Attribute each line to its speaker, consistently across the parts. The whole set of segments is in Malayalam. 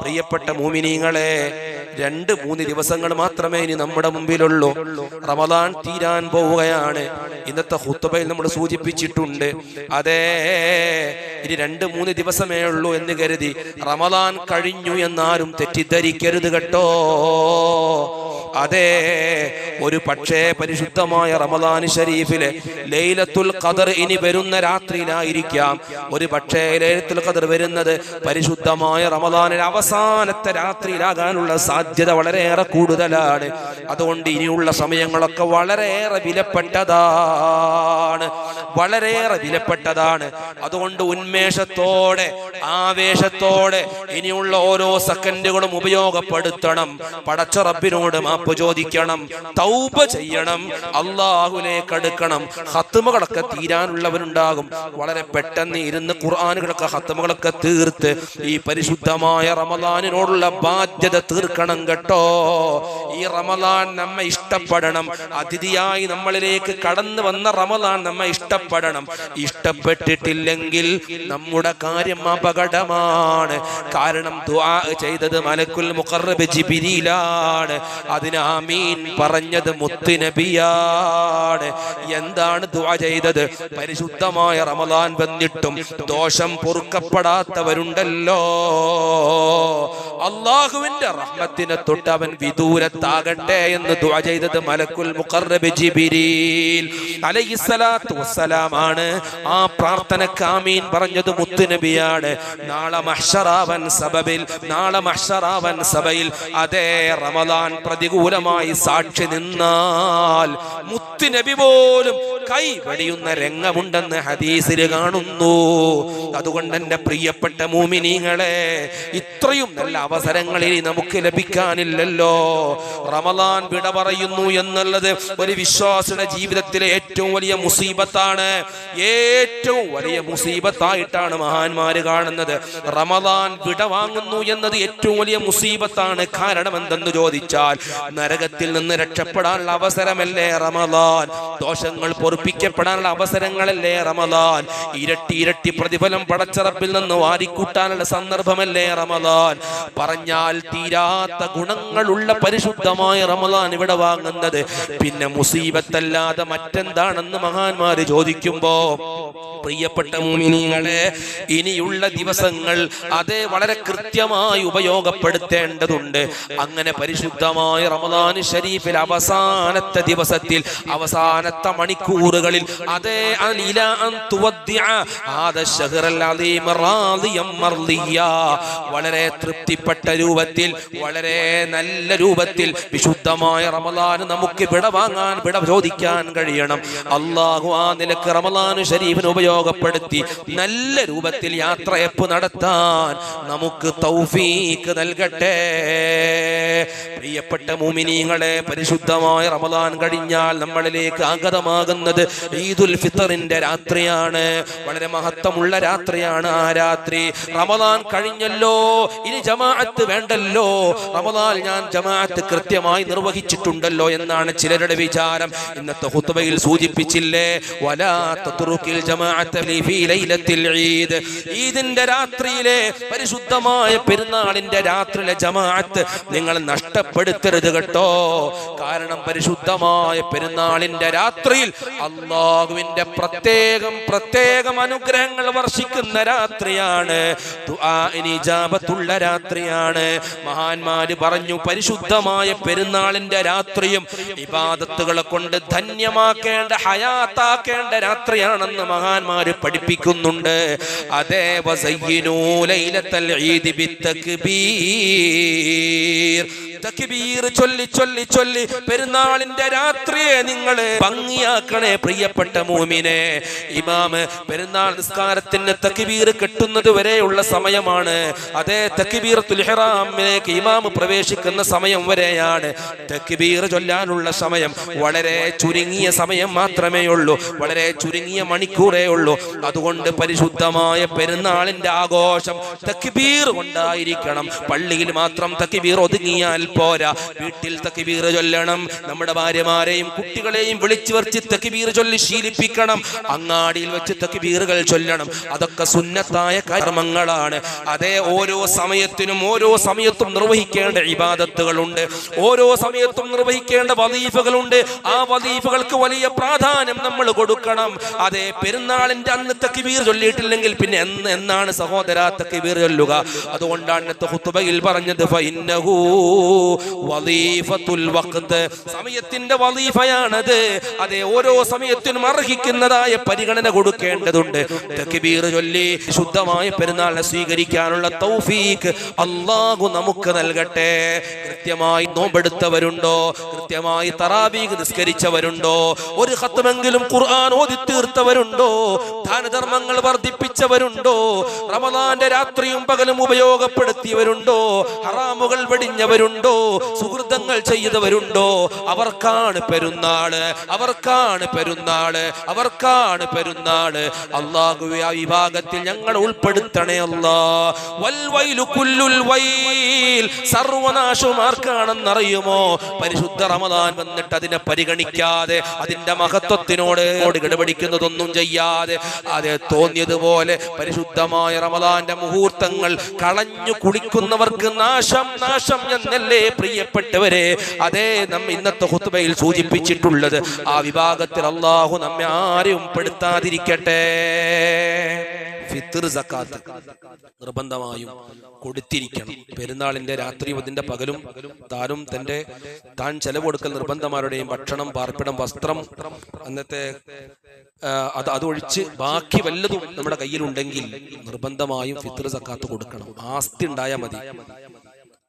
Speaker 1: പ്രിയപ്പെട്ട മൂമിനീങ്ങളെ രണ്ട് മൂന്ന് ദിവസങ്ങൾ മാത്രമേ ഇനി നമ്മുടെ മുമ്പിലുള്ളൂ. റമദാൻ തീരാൻ പോവുകയാണ്. ഇന്നത്തെ ഹുത്തുബയിൽ നമ്മൾ സൂചിപ്പിച്ചിട്ടുണ്ട്. അതെ ഇനി രണ്ട് മൂന്ന് ദിവസമേ ഉള്ളൂ എന്ന് കരുതി റമദാൻ കഴിഞ്ഞു എന്നാരും തെറ്റിദ്ധരിക്കരുത് കേട്ടോ. അതെ ഒരു പക്ഷേ പരിശുദ്ധമായ റമദാൻ ഷരീഫിലെ ലൈലത്തുൽ ഖദർ ഇനി വരുന്ന രാത്രിയിലായിരിക്കാം. ഒരു പക്ഷേ ലൈലത്തുൽ ഖദർ വരുന്നത് പരിശുദ്ധമായ റമദാനിൽ അവസാനത്തെ രാത്രിയിലാകാനുള്ള സാധ്യത വളരെയേറെ കൂടുതലാണ്. അതുകൊണ്ട് ഇനിയുള്ള സമയങ്ങളൊക്കെ വളരെയേറെ വിലപ്പെട്ടതാണ്. വളരെയേറെ വിലപ്പെട്ടതാണ്. അതുകൊണ്ട് ഉന്മേഷത്തോടെ ആവേശത്തോടെ ഇനിയുള്ള ഓരോ സെക്കൻഡുകളും ഉപയോഗപ്പെടുത്തണം. പടച്ച റബ്ബിനോട് മാപ്പ് ചോദിക്കണം തൗബ ചെയ്യണം അള്ളാഹുലേക്ക് അടുക്കണം ഹത്തുമകളൊക്കെ തീരാനുള്ളവരുണ്ടാകും. വളരെ പെട്ടെന്ന് ഇരുന്ന് ഖുർആാനുകളൊക്കെ ഹത്തുമകളൊക്കെ തീർത്ത് ഈ പരിശുദ്ധമായ റമദാനിനോടുള്ള ബാധ്യത തീർക്കണം കേട്ടോ. ഈ റമദാൻ നമ്മ ഇഷ്ടപ്പെടണം. അതിഥിയായി നമ്മളിലേക്ക് കടന്നു വന്ന റമദാൻ നമ്മ ഇഷ്ടപ്പെടണം. ഇഷ്ടപ്പെട്ടിട്ടില്ലെങ്കിൽ നമ്മുടെ കാര്യം അപകടമാണ്. കാരണം ദുആ ചെയ്തത് മലക്കുൽ മുഖർബ് ജിബിരിയിലാണ് അതിന് ആമീൻ. പറഞ്ഞത് മുത്തുനബിയാണ് എന്താണ് ദുആ ചെയ്തത്? പരിശുദ്ധമായ റമദാൻ വന്നിട്ടും ദോഷം പൊറുക്കപ്പെടാത്തവരുണ്ടല്ലോ. അള്ളാഹുവിന്റെ റഹ്മത്തിനെ തൊട്ട് അവൻ വിദൂരത്താകട്ടെ എന്ന് ദുആ ചെയ്തത് മലക്കുൽ വസ്സലാമാണ്. ആ പ്രാർത്ഥനക്ക് ആമീൻ പറഞ്ഞത് മുത്തുനബിയാണ് നാളെ മഹ്ഷറാവൻ സബബിൽ നാളെ മഹ്ഷറാവൻ സഭയിൽ അതേ റമദാൻ പ്രതികൂലമായി സാക്ഷി നിന്നാൽ മുത്തുനബി പോലും കൈ വടിയുന്ന രംഗമുണ്ടെന്ന് ഹദീസിൽ കാണുന്നു. അതുകൊണ്ട് എന്റെ പ്രിയപ്പെട്ട മൂമിനീങ്ങളെ ഇത്രയും നല്ല അവസരങ്ങളിൽ നമുക്ക് ലഭിക്കാനില്ലല്ലോ. റമലാൻ വിട പറയുന്നു എന്നുള്ളത് ഒരു വിശ്വാസിയുടെ ജീവിതത്തിലെ ഏറ്റവും വലിയ മുസീബത്താണ്. ഏറ്റവും വലിയ മുസീബത്തായിട്ടാണ് മഹാന്മാര് കാണുന്നത്. റമദാൻ വിട വാങ്ങുന്നു എന്നത് ഏറ്റവും വലിയ മുസീബത്താണ്. കാരണം എന്തെന്ന് ചോദിച്ചാൽ നരകത്തിൽ നിന്ന് രക്ഷപ്പെടാനുള്ള അവസരമല്ലേ റമദാൻ? ദോഷങ്ങൾ പൊറുപ്പിക്കപ്പെടാനുള്ള അവസരങ്ങളല്ലേ റമദാൻ? ഇരട്ടി ഇരട്ടി പ്രതിഫലം പടച്ചറപ്പിൽ നിന്ന് വാരിക്കൂട്ടാനുള്ള സന്ദർഭമല്ലേ റമദാൻ? പറഞ്ഞാൽ തീരാത്ത ഗുണങ്ങളുള്ള പരിശുദ്ധമായ റമദാൻ ഇവിടെ വാങ്ങുന്നത്. പിന്നെ മുസീബത്തല്ലാതെ മറ്റെന്താണെന്ന് മഹാന്മാര് ചോദിക്കുമ്പോ പ്രിയപ്പെട്ട മുമിനിങ്ങളെ ഇനിയുള്ള ദിവസങ്ങൾ അത് വളരെ കൃത്യമായി ഉപയോഗപ്പെടുത്തേണ്ടതുണ്ട്. അങ്ങനെ പരിശുദ്ധമായ റമദാൻ ഷരീഫിൽ അവസാനത്തെ ദിവസത്തിൽ അവസാനത്തെ മണിക്കൂറുകളിൽ അതേ അനില അൻ റാദിയം വളരെ തൃപ്തിപ്പെട്ട രൂപത്തിൽ വളരെ നല്ല രൂപത്തിൽ വിശുദ്ധമായ റമദാൻ നമുക്ക് വിട വാങ്ങാൻ വിട ചോദിക്കാൻ കഴിയണം. അള്ളാഹു ആ നിലയ്ക്ക് റമദാൻ ഷരീഫിന് ഉപയോഗപ്പെടുത്തി നല്ല രൂപത്തിൽ യാത്രയപ്പ് നടത്താൻ നമുക്ക് തൗഫീക്ക് നൽകട്ടെ. പ്രിയപ്പെട്ട മുമിനീങ്ങളെ പരിശുദ്ധമായ റമദാൻ കഴിഞ്ഞാൽ നമ്മളിലേക്ക് ആഗതമാകുന്നത് ഈദുൽ ഫിത്തറിന്റെ രാത്രിയാണ്. വളരെ മഹത്വമുള്ള രാത്രിയാണ് ആ രാത്രി. റമദാൻ കഴിഞ്ഞല്ലോ ഇനി ജമാഅത്ത് വേണ്ടല്ലോ. റമദാൻ ഞാൻ ജമാഅത്ത് കൃത്യമായി നിർവഹിച്ചിട്ടുണ്ടല്ലോ എന്നാണ് ചിലരുടെ വിചാരം. ഇന്നത്തെ ഹുത്തുബയിൽ സൂചിപ്പിച്ചില്ലേ വലാ തത്റുക്കിൽ ജമാഅത്ത് ലി ഫീ ലൈലത്തിൽ ഈദ്. ഈദിന്റെ രാത്രിയിലെ പരിശുദ്ധമായ പെരുന്നാളിന്റെ രാത്രിയിലെ ജമാഅത്ത് നിങ്ങൾ നഷ്ടപ്പെടുത്തരുത് കേട്ടോ. കാരണം പരിശുദ്ധമായ പെരുന്നാളിന്റെ രാത്രിയിൽ അള്ളാഹുവിന്റെ പ്രത്യേകം പ്രത്യേകം അനുഗ്രഹങ്ങൾ വർഷിക്കുന്ന രാത്രിയാണ്. ഇജാബത്തുള്ള രാത്രിയാണ്. മഹാന്മാര് പറഞ്ഞു പരിശുദ്ധമായ പെരുന്നാളിന്റെ രാത്രിയും ഇബാദത്തുകളെ കൊണ്ട് ധന്യമാക്കേണ്ട ഹയാത്താക്കേണ്ട രാത്രിയാണെന്ന് മഹാന്മാര് പഠിപ്പിക്കുന്നുണ്ട്. അതേ വസയ്യനൂലൈലത്തൽ ഈദി ബിത്തക്ബീർ. തക്ബീർ ചൊല്ലി ചൊല്ലി ചൊല്ലി പെരുന്നാളിന്റെ രാത്രിയെ നിങ്ങൾ ഭംഗിയാക്കണേ പ്രിയപ്പെട്ട മൂമിനെ. ഇമാമ് പെരുന്നാൾ നിസ്കാരത്തിന് തക്ബീർ കെട്ടുന്നത് വരെയുള്ള സമയമാണ്. അതേ തക്ബീർ തുലഹറാമിലേക്ക് ഇമാമ് പ്രവേശിക്കുന്ന സമയം വരെയാണ്. തക്ബീർ ചൊല്ലാനുള്ള സമയം വളരെ ചുരുങ്ങിയ സമയം മാത്രമേ ഉള്ളൂ. വളരെ ചുരുങ്ങിയ മണിക്കൂറേ ഉള്ളൂ. അതുകൊണ്ട് പരിശുദ്ധമായ പെരുന്നാളിന്റെ ആഘോഷം തക്ബീർ കൊണ്ടായിരിക്കണം. പള്ളിയിൽ മാത്രം തക്ബീർ ഒതുങ്ങിയാൽ പോരാ. വീട്ടിൽ തക്ബീർ ചൊല്ലണം. നമ്മുടെ ഭാര്യമാരെയും കുട്ടികളെയും വിളിച്ചു വരച്ച് തക്ബീർ ചൊല്ലി ശീലിപ്പിക്കണം. അങ്ങാടിയിൽ വെച്ച് തക്കിബീറുകൾ ചൊല്ലണം. അതൊക്കെ സുന്നത്തായ കർമ്മങ്ങളാണ്. അതേ ഓരോ സമയത്തിനും ഓരോ സമയത്തും നിർവഹിക്കേണ്ട ഇബാദത്തുകളുണ്ട്. ഓരോ സമയത്തും നിർവഹിക്കേണ്ട വലീഫകളുണ്ട് ആ വലീഫകൾക്ക് വലിയ പ്രാധാന്യം നമ്മൾ കൊടുക്കണം. അതേ പെരുന്നാളിന്റെ അന്ന് തക്കിബീർ ചൊല്ലിയിട്ടില്ലെങ്കിൽ പിന്നെ എന്ന് എന്നാണ് സഹോദര തക്കിബീർ ചൊല്ലുക. അതുകൊണ്ടാണ് ഇന്നത്തെ ഖുത്ബയിൽ പറഞ്ഞത് ഫഇന്നഹു വലീഫത്തുൽ വഖ്ത്. സമയത്തിന്റെ വലീഫയാണത്. അതെ ഓരോ സമയത്തിനും അർഹിക്കുന്നതായ പരിഗണന കൊടുക്കേണ്ടതുണ്ട്. തക്ബീർ ചൊല്ലി ശുദ്ധമായ പെരുന്നാളിനെ സ്വീകരിക്കാനുള്ള തൗഫീഖ് അള്ളാഹു നമുക്ക് നൽകട്ടെ. കൃത്യമായി നോമ്പെടുത്തവരുണ്ടോ? കൃത്യമായി തറാബീഖ് നിസ്കരിച്ചവരുണ്ടോ? ഒരു ഹത്തുമെങ്കിലും ഖുർആൻ ഓതി തീർത്തവരുണ്ടോ? ദാനധർമ്മങ്ങൾ വർദ്ധിപ്പിച്ചവരുണ്ടോ? റമദാന്റെ രാത്രിയും പകലും ഉപയോഗപ്പെടുത്തിയവരുണ്ടോ? ഹറാമുകൾ വെടിഞ്ഞവരുണ്ടോ? സുഹൃതങ്ങൾ ചെയ്തവരുണ്ടോ? അവർക്കാണ് പെരുന്നാൾ. അവർക്കാണ് പെരുന്നാൾ. അവർക്കാണ് പെരുന്നാൾ. അള്ളാഹുവെ ആ വിഭാഗത്തിൽ ഞങ്ങൾ ഉൾപ്പെടുത്തണേ അല്ലാ. വൽവൈലു കുല്ലുൽ വൈൽ. സർവനാശം പരിശുദ്ധ റമദാൻ വന്നിട്ട് അതിനെ പരിഗണിക്കാതെ അതിന്റെ മഹത്വത്തിനോട് ഇടപെടിക്കുന്നതൊന്നും ചെയ്യാതെ അത് തോന്നിയതുപോലെ പരിശുദ്ധമായ റമദാന്റെ മുഹൂർത്തങ്ങൾ കളഞ്ഞു കുടിക്കുന്നവർക്ക് നാശം നാശം എന്നല്ലേ പ്രിയപ്പെട്ടവരെ അതേ നമ്മ ഇന്നത്തെ ഹുത്തുബയിൽ സൂചിപ്പിച്ചിട്ടുള്ളത് ആ വിഭാഗത്തിൽ അള്ളാഹു നമ്മെ ആരെയും പെടുത്താതിരിക്കട്ടെ. സക്കാത്ത് നിർബന്ധമായും കൊടുത്തിരിക്കണം. പെരുന്നാളിന്റെ രാത്രി അതിന്റെ പകലും താനും തന്റെ താൻ ചെലവ് കൊടുക്കൽ നിർബന്ധമാരുടെയും ഭക്ഷണം പാർപ്പിടം വസ്ത്രം അന്നത്തെ അത് അതൊഴിച്ച് ബാക്കി വല്ലതും നമ്മുടെ കയ്യിലുണ്ടെങ്കിൽ നിർബന്ധമായും ഫിത്തർ സക്കാത്ത് കൊടുക്കണം. ആസ്തി ഉണ്ടായാൽ മതി.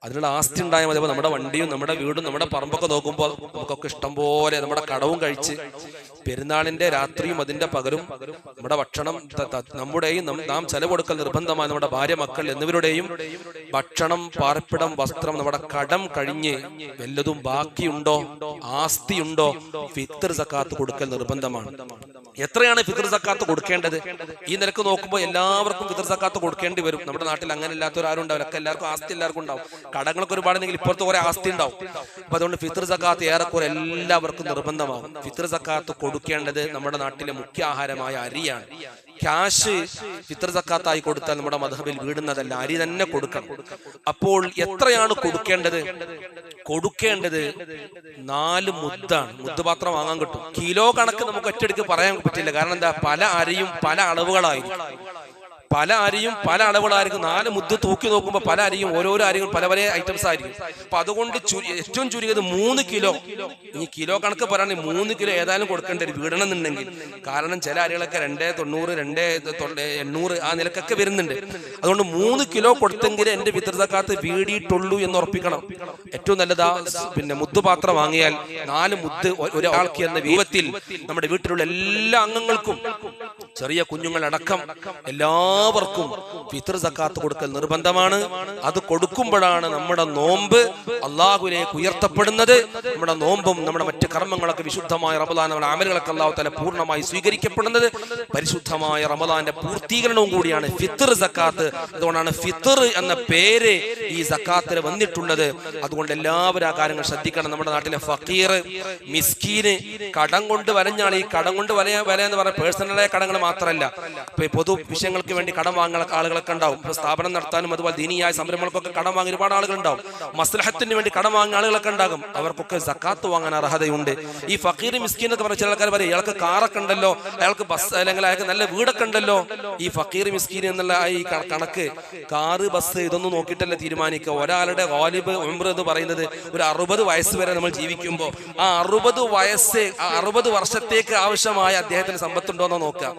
Speaker 1: അതിനുള്ള ആസ്തി ഉണ്ടായാൽ മതി നമ്മുടെ വണ്ടിയും നമ്മുടെ വീടും നമ്മുടെ പറമ്പൊക്കെ നോക്കുമ്പോൾ നമുക്കൊക്കെ ഇഷ്ടം പോലെ നമ്മുടെ കടവും കഴിച്ച് പെരുന്നാളിന്റെ രാത്രിയും അതിന്റെ പകലും നമ്മുടെ ഭക്ഷണം നമ്മുടെയും നാം ചെലവെടുക്കൽ നിർബന്ധമായ നമ്മുടെ ഭാര്യ മക്കൾ എന്നിവരുടെയും ഭക്ഷണം പാർപ്പിടം വസ്ത്രം നമ്മുടെ കടം കഴിഞ്ഞ് വല്ലതും ബാക്കിയുണ്ടോ? ആസ്തിയുണ്ടോ? ഫിത്തർ സക്കാത്ത് കൊടുക്കൽ നിർബന്ധമാണ്. എത്രയാണ് ഫിത്തർ സക്കാത്ത് കൊടുക്കേണ്ടത്? ഈ നിരക്ക് നോക്കുമ്പോൾ എല്ലാവർക്കും ഫിത്തർ സക്കാത്ത് കൊടുക്കേണ്ടി വരും. നമ്മുടെ നാട്ടിൽ അങ്ങനെ ഇല്ലാത്തവരാരും ഉണ്ടാവില്ല. ഒക്കെ എല്ലാവർക്കും ആസ്തി എല്ലാവർക്കും ഉണ്ടാവും. കടങ്ങളൊക്കെ ഒരുപാടുണ്ടെങ്കിൽ ഇപ്പോഴത്തെ കുറെ ആസ്തി ഉണ്ടാവും. അപ്പൊ അതുകൊണ്ട് ഫിത്തർ സക്കാത്ത് ഏറെക്കുറെ എല്ലാവർക്കും നിർബന്ധമാവും. ഫിത്തർ സക്കാത്ത് കൊടുക്കേണ്ടത് നമ്മുടെ നാട്ടിലെ മുഖ്യ ആഹാരമായ അരിയാണ്. ക്യാഷ് ഫിത്തർ സക്കാത്തായി കൊടുത്താൽ നമ്മുടെ മധബിൽ വീടുന്നതല്ല അരി തന്നെ കൊടുക്കണം. അപ്പോൾ എത്രയാണ് കൊടുക്കേണ്ടത്? കൊടുക്കേണ്ടത് നാല് മുദ്ദാണ്. മുദ്ദപാത്രം വാങ്ങാൻ കിട്ടും. കിലോ കണക്ക് നമുക്ക് ഒറ്റയടിക്ക് പറയാൻ പറ്റില്ല. കാരണം എന്താ? പല അരിയും പല അളവുകളായിരിക്കും. പല അരിയും പല അളവുകളായിരിക്കും. നാല് മുദ്ദ് തൂക്കി നോക്കുമ്പോൾ പല അരിയും ഓരോരോ അരിയും പല പല ഐറ്റംസ് ആയിരിക്കും. അപ്പൊ അതുകൊണ്ട് ഏറ്റവും ചുരുങ്ങിയത് മൂന്ന് കിലോ. ഈ കിലോ കണക്ക് പറയുകയാണെങ്കിൽ മൂന്ന് കിലോ ഏതായാലും കൊടുക്കേണ്ടി വരും വീടണം എന്നുണ്ടെങ്കിൽ കാരണം ചില അരികളൊക്കെ രണ്ടേ തൊണ്ണൂറ് രണ്ടേ എണ്ണൂറ് ആ നിലക്കൊക്കെ വരുന്നുണ്ട്. അതുകൊണ്ട് മൂന്ന് കിലോ കൊടുത്തെങ്കിൽ എന്റെ പിതൃതക്കാത്ത് വീടിയിട്ടുള്ളൂ എന്ന് ഉറപ്പിക്കണം. ഏറ്റവും നല്ലതാ പിന്നെ മുദ്ദുപാത്രം വാങ്ങിയാൽ നാല് മുദ്ദ് ഒരാൾക്ക് എന്ന രൂപത്തിൽ നമ്മുടെ വീട്ടിലുള്ള എല്ലാ അംഗങ്ങൾക്കും ചെറിയ കുഞ്ഞുങ്ങളടക്കം എല്ലാവർക്കും ഫിത്ർ സക്കാത്ത് കൊടുക്കൽ നിർബന്ധമാണ്. അത് കൊടുക്കുമ്പോഴാണ് നമ്മുടെ നോമ്പ് അള്ളാഹുലേക്ക് ഉയർത്തപ്പെടുന്നത്. നമ്മുടെ നോമ്പും നമ്മുടെ മറ്റ് കർമ്മങ്ങളൊക്കെ വിശുദ്ധമായ നമ്മുടെ അമലുകളൊക്കെ അള്ളാഹു തല പൂർണമായി സ്വീകരിക്കപ്പെടുന്നത്. പരിശുദ്ധമായ റമദാന്റെ പൂർത്തീകരണവും കൂടിയാണ് ഫിത്തർ സക്കാത്ത്. അതുകൊണ്ടാണ് ഫിത്തർ എന്ന പേര് ഈ സക്കാത്തിൽ വന്നിട്ടുള്ളത്. അതുകൊണ്ട് എല്ലാവരും ആ കാര്യങ്ങൾ ശ്രദ്ധിക്കണം. നമ്മുടെ നാട്ടിലെ ഫക്കീർ മിസ്കീന് കടം കൊണ്ട് വലഞ്ഞാണ്. ഈ കടം കൊണ്ട് വലയ വല എന്ന് പറഞ്ഞ പേഴ്സണലായ കടങ്ങൾ മാത്രമല്ല. ഇപ്പൊ പൊതു വിഷയങ്ങൾക്ക് വേണ്ടി കടം വാങ്ങുന്ന ആളുകളൊക്കെ ഉണ്ടാവും. ഇപ്പൊ സ്ഥാപനം നടത്താനും അതുപോലെ ദീനിയായ സംരംഭങ്ങൾക്കൊക്കെ കടം വാങ്ങി ഒരുപാട് ആളുകൾ ഉണ്ടാവും. മസ്ലഹത്തിന് വേണ്ടി കടം വാങ്ങിയ ആളുകളൊക്കെ ഉണ്ടാകും. അവർക്കൊക്കെ സക്കാത്ത് വാങ്ങാൻ അർഹതയുണ്ട്. ഈ ഫക്കീർ മിസ്കീൻ എന്ന് പറഞ്ഞ ചില ആൾക്കാർ പറയും ഇയാൾക്ക് കാറൊക്കെ ഉണ്ടല്ലോ. അയാൾക്ക് ബസ് അല്ലെങ്കിൽ അയാൾക്ക് നല്ല വീടൊക്കെ ഉണ്ടല്ലോ. ഈ ഫക്കീർ മിസ്കീൻ എന്നുള്ള ഈ കണക്ക് കാറ് ബസ് ഇതൊന്നും നോക്കിയിട്ടല്ല തീരുമാനിക്കുക. ഒരാളുടെ ഗാലിബ് ഉംറ എന്ന് പറയുന്നത് ഒരു അറുപത് വയസ്സ് വരെ നമ്മൾ ജീവിക്കുമ്പോൾ ആ അറുപത് വയസ്സ് അറുപത് വർഷത്തേക്ക് ആവശ്യമായ അദ്ദേഹത്തിന് സമ്പത്തുണ്ടോ എന്ന് നോക്കുക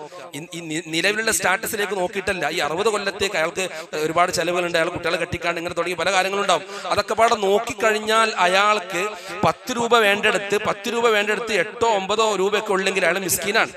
Speaker 1: നിലവിലുള്ള സ്റ്റാറ്റസിലേക്ക് നോക്കിയിട്ടല്ല. ഈ അറുപത് കൊല്ലത്തേക്ക് അയാൾക്ക് ഒരുപാട് ചെലവുകളുണ്ട്. അയാൾ കുട്ടികളെ കെട്ടിക്കാണ്ട് ഇങ്ങനെ തുടങ്ങി പല കാര്യങ്ങളുണ്ടാവും. അതൊക്കെ പാടെ നോക്കിക്കഴിഞ്ഞാൽ അയാൾക്ക് പത്ത് രൂപ വേണ്ടെടുത്ത് പത്ത് രൂപ വേണ്ടെടുത്ത് എട്ടോ ഒമ്പതോ രൂപയൊക്കെ ഉള്ളെങ്കിൽ അയാൾ മിസ്കീനാണ്.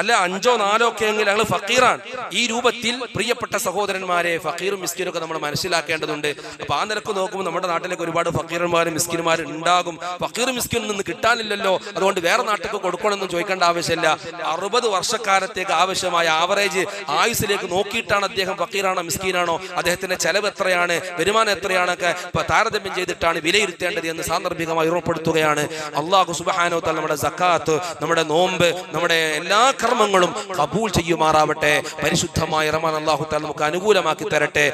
Speaker 1: അല്ല അഞ്ചോ നാലോ ഒക്കെ എങ്കിൽ ഞങ്ങൾ ഫക്കീറാണ്. ഈ രൂപത്തിൽ പ്രിയപ്പെട്ട സഹോദരന്മാരെ ഫക്കീറും മിസ്കിനും ഒക്കെ നമ്മൾ മനസ്സിലാക്കേണ്ടതുണ്ട്. അപ്പൊ ആ നിലയ്ക്ക് നോക്കുമ്പോൾ നമ്മുടെ നാട്ടിലേക്ക് ഒരുപാട് ഫക്കീറന്മാരും മിസ്കിന്മാരും ഉണ്ടാകും. ഫക്കീർ മിസ്കീനും നിന്ന് കിട്ടാനില്ലല്ലോ. അതുകൊണ്ട് വേറെ നാട്ടിലേക്ക് കൊടുക്കണമെന്നും ചോദിക്കേണ്ട ആവശ്യമില്ല. അറുപത് വർഷക്കാലത്തേക്ക് ആവശ്യമായ ആവറേജ് ആയുസിലേക്ക് നോക്കിയിട്ടാണ് അദ്ദേഹം ഫക്കീറാണോ മിസ്കീനാണോ അദ്ദേഹത്തിന്റെ ചെലവ് എത്രയാണ് വരുമാനം എത്രയാണൊക്കെ താരതമ്യം ചെയ്തിട്ടാണ് വിലയിരുത്തേണ്ടത് എന്ന് സാന്ദർഭികമായി ഉറപ്പെടുത്തുകയാണ് അള്ളാഹു സുബഹാനോ താൽ നമ്മുടെ സക്കാത്ത് നമ്മുടെ നോമ്പ് നമ്മുടെ എല്ലാ കർമ്മങ്ങളും കബൂൽ ചെയ്യുമാറാവട്ടെ. പരിശുദ്ധമായ റമാൻ അള്ളാഹു നമുക്ക് അനുകൂലമാക്കി തരട്ടെ.